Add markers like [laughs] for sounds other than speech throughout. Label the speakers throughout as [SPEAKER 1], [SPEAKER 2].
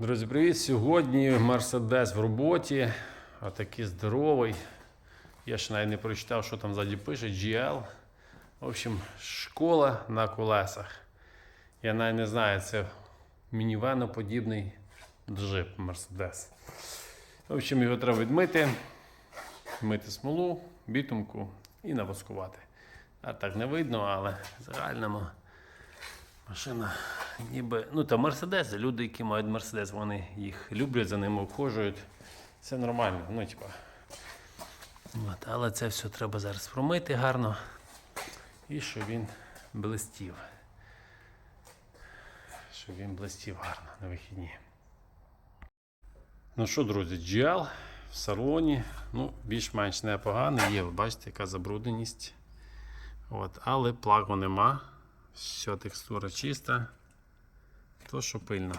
[SPEAKER 1] Друзі, привіт! Сьогодні Мерседес в роботі, а такий здоровий. Я ще навіть не прочитав, що там ззаді пише GL. В общем, школа на колесах. Я навіть не знаю, це мінівеноподібний джип Мерседес. В общем, його треба відмити, мити смолу, бітумку і навоскувати. А так не видно, але в загальному машина ніби. Ну та Мерседес, люди, які мають Мерседес, вони їх люблять, за ними обхожують. Це нормально. Ну, типа. От, але це все треба зараз промити гарно. І щоб він блистів. Щоб він блистів гарно на вихідні. Ну що, друзі, GL в салоні. Ну, більш-менш непоганий. Є, ви бачите, яка забрудненість. От, але плагу нема. Все, текстура чиста. То, що пильно.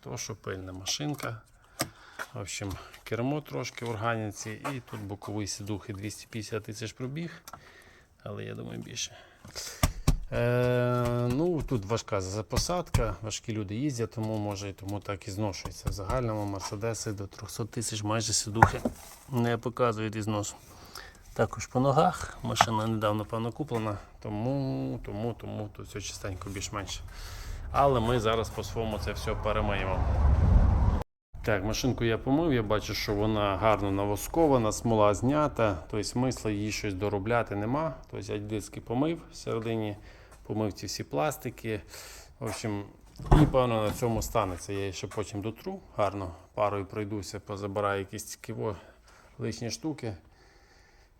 [SPEAKER 1] То, що пильна машинка. В общем, кермо трошки в органіці і тут боковий сідухи 250 тисяч пробіг. Але я думаю більше. Е, ну, тут важка посадка, важкі люди їздять, тому може і тому так і зношується. В загальному Мерседеси до 300 тисяч майже сідухи не показують ізнос. Також по ногах. Машина недавно певно куплена, тому, тому, тому тут все чистенько більш-менш. Але ми зараз по-своєму це все перемиємо. Так, машинку я помив, я бачу, що вона гарно навоскована, смола знята, тобто смисла її щось доробляти нема. Тобто я диски помив всередині, помив ці всі пластики. В общем, і певно на цьому станеться. Я її ще потім дотру, гарно парою пройдуся, позабираю якісь лишні штуки.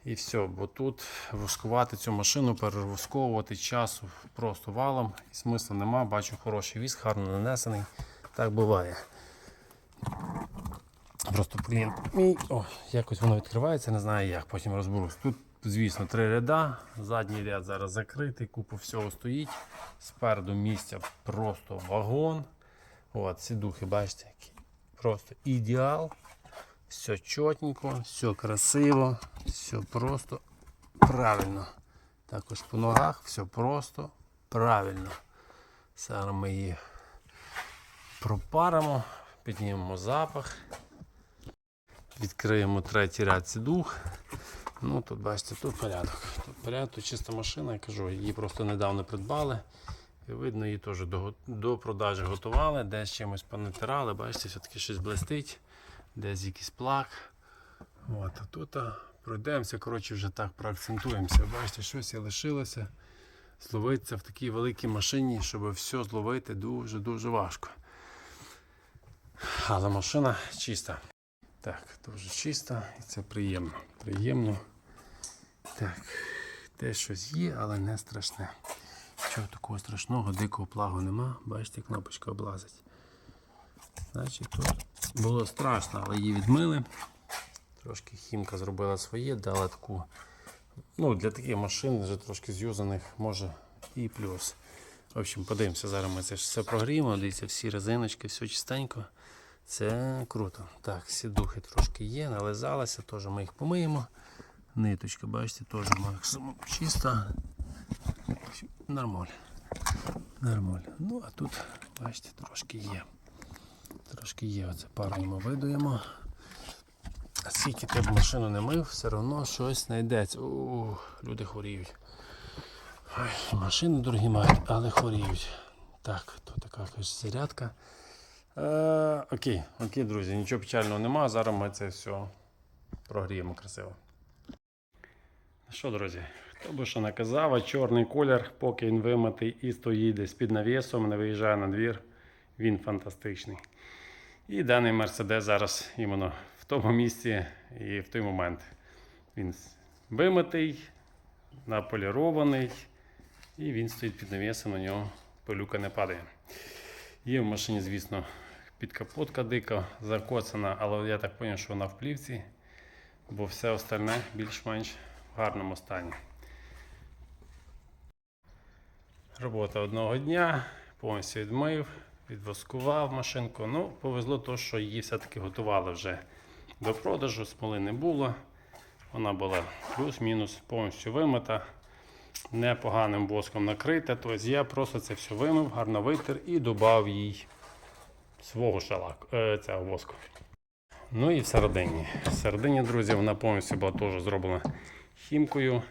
[SPEAKER 1] І все, бо тут воскувати цю машину, перевосковувати часу просто валом і смисла нема. Бачу хороший віск, гарно нанесений. Так буває. Просто клієнт мій. О, якось воно відкривається, не знаю як, потім розберусь. Тут, звісно, три ряда. Задній ряд зараз закритий, купу всього стоїть. Спереду місця просто вагон. От, сідухи, бачите, які. Просто ідеал. Все чотенько, все красиво, все просто правильно. Також по ногах все просто правильно. Зараз ми її пропаримо, піднімемо запах. Відкриємо третій ряд сідух. Ну тут бачите, тут порядок. Тут порядок, тут чиста машина, я кажу, її просто недавно придбали. І видно, її теж до, до продажі готували, десь чимось понатирали, бачите, все-таки щось блистить, десь якийсь плак. От, а тут пройдемося, коротше, вже так проакцентуємося. Бачите, щось і лишилося. Зловитися в такій великій машині, щоб все зловити дуже-дуже важко. Але машина чиста. Так, дуже чисто і це приємно. Приємно. Так, те щось є, але не страшне. Чого такого страшного, дикого плагу нема. Бачите, кнопочка облазить. Значить, тут було страшно, але її відмили. Трошки хімка зробила своє, дала таку. Ну, для таких машин, вже трошки з'юзаних, може і плюс. В общем, подивимося, зараз ми це ж все прогріємо. Дивіться, всі резиночки, все чистенько. Це круто. Так, сідухи трошки є, нализалися, теж ми їх помиємо. Ниточка, бачите, теж максимум чиста. Нормально. Нормально. Ну, а тут, бачите, трошки є. Трошки є. Оце пару ми видуємо. Скільки ти б машину не мив, все одно щось знайдеться. Ух, люди хворіють. Ой, машини дорогі мають, але хворіють. Так, тут така якась зарядка. Е, окей, окей, друзі, нічого печального нема. Зараз ми це все прогріємо красиво. Ну Що, друзі, хто би що наказав, а чорний колір, поки він вимитий і стоїть десь під навісом, не виїжджає на двір, він фантастичний. І даний Мерседес зараз іменно в тому місці і в той момент. Він вимитий, наполірований, і він стоїть під навісом, на нього пилюка не падає. Є в машині, звісно, підкапотка дика, закоцана, але я так зрозумів, що вона в плівці, бо все остальне більш-менш в гарному стані. Робота одного дня, повністю відмив, відвоскував машинку. Ну, повезло то, що її все-таки готували вже до продажу, смоли не було. Вона була плюс-мінус повністю вимита, непоганим воском накрита. Тобто я просто це все вимив, гарно витер і додав їй свого шалаку, е, цього воску. Ну і всередині. Всередині, друзі, вона повністю була теж зроблена хімкою.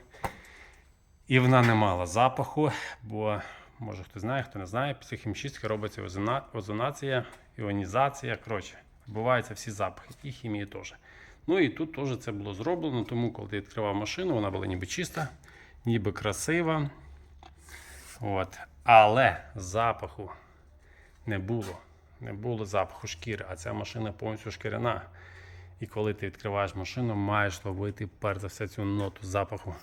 [SPEAKER 1] І вона не мала запаху, бо, може хто знає, хто не знає, після хімчистки робиться озона- озонація, іонізація. Коротше, вбиваються всі запахи, і хімії теж. Ну і тут теж це було зроблено, тому коли ти відкривав машину, вона була ніби чиста, ніби красива. От. Але запаху не було. Не було запаху шкіри, а ця машина повністю шкіряна. І коли ти відкриваєш машину, маєш ловити перш за все цю ноту запаху,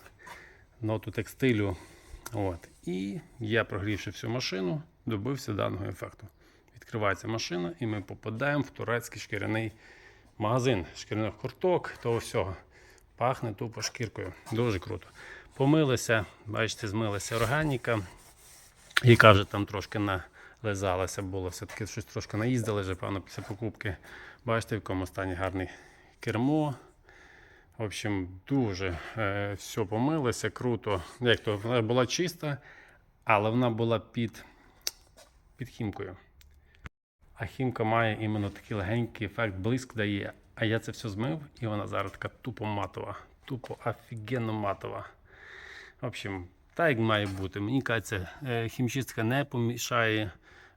[SPEAKER 1] ноту текстилю. От. І я, прогрівши всю машину, добився даного ефекту. Відкривається машина, і ми попадаємо в турецький шкіряний магазин, шкіряних курток, того всього. Пахне тупо шкіркою. Дуже круто. Помилися, бачите, змилася органіка. Яка вже там трошки нализалася, було все-таки щось трошки наїздили вже, певно, після покупки. Бачите, в якому стані гарний кермо. В общем, дуже е, все помилося, круто. Як то, вона була чиста, але вона була під, під хімкою. А хімка має іменно такий легенький ефект, блиск дає. А я це все змив, і вона зараз така тупо матова. Тупо офігенно матова. В общем, так як має бути. Мені кажеться, е, хімчистка не помішає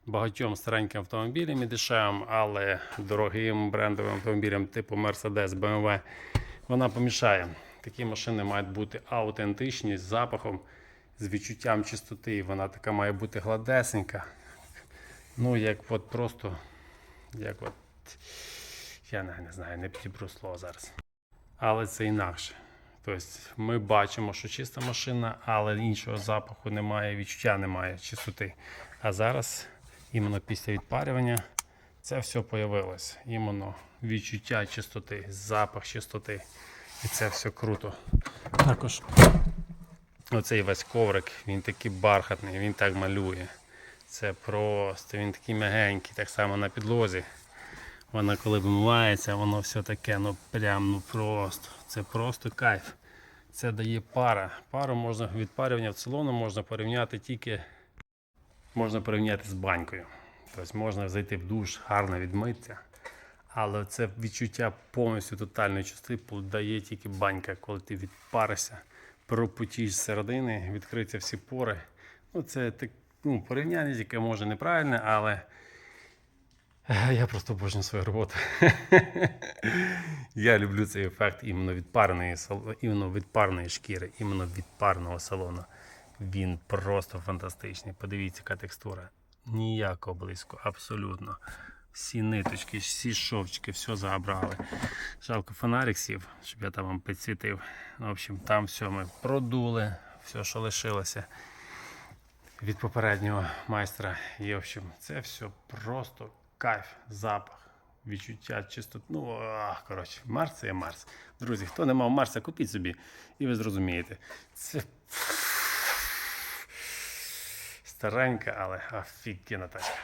[SPEAKER 1] багатьом стареньким автомобілям і дешевим, але дорогим брендовим автомобілям типу Mercedes, BMW, вона помішає. Такі машини мають бути аутентичні, з запахом, з відчуттям чистоти. Вона така має бути гладесенька. Ну, як от просто, як от, я не, не знаю, не підібру слово зараз. Але це інакше. Тобто ми бачимо, що чиста машина, але іншого запаху немає, відчуття немає чистоти. А зараз, іменно після відпарювання, це все появилось. Іменно відчуття чистоти, запах чистоти. І це все круто. Також оцей весь коврик, він такий бархатний, він так малює. Це просто, він такий м'ягенький, так само на підлозі. Вона коли вимивається, воно все таке, ну прям ну просто. Це просто кайф. Це дає пара. Пару можна відпарювання в цілому можна порівняти тільки можна порівняти з банькою. Тобто можна зайти в душ, гарно відмитися. Але це відчуття повністю тотальної чистоти дає тільки банька, коли ти відпаришся, пропотієш з середини, відкриються всі пори. Ну, це так, ну, порівняння, яке може неправильне, але е, я просто обожнюю свою роботу. [laughs] Я люблю цей ефект іменно від парної, іменно від парної шкіри, іменно від парного салону. Він просто фантастичний. Подивіться, яка текстура. Ніякого близько, абсолютно. Всі ниточки, всі шовчики, все забрали. Жалко фонарик сів, щоб я там вам підсвітив. Ну, В общем, там все ми продули, все, що лишилося від попереднього майстра. І, в общем, це все просто кайф, запах, відчуття чисто. Ну, ах, коротше, Марс це є Марс. Друзі, хто не мав Марса, купіть собі, і ви зрозумієте. Це старенька, але офігенна тачка.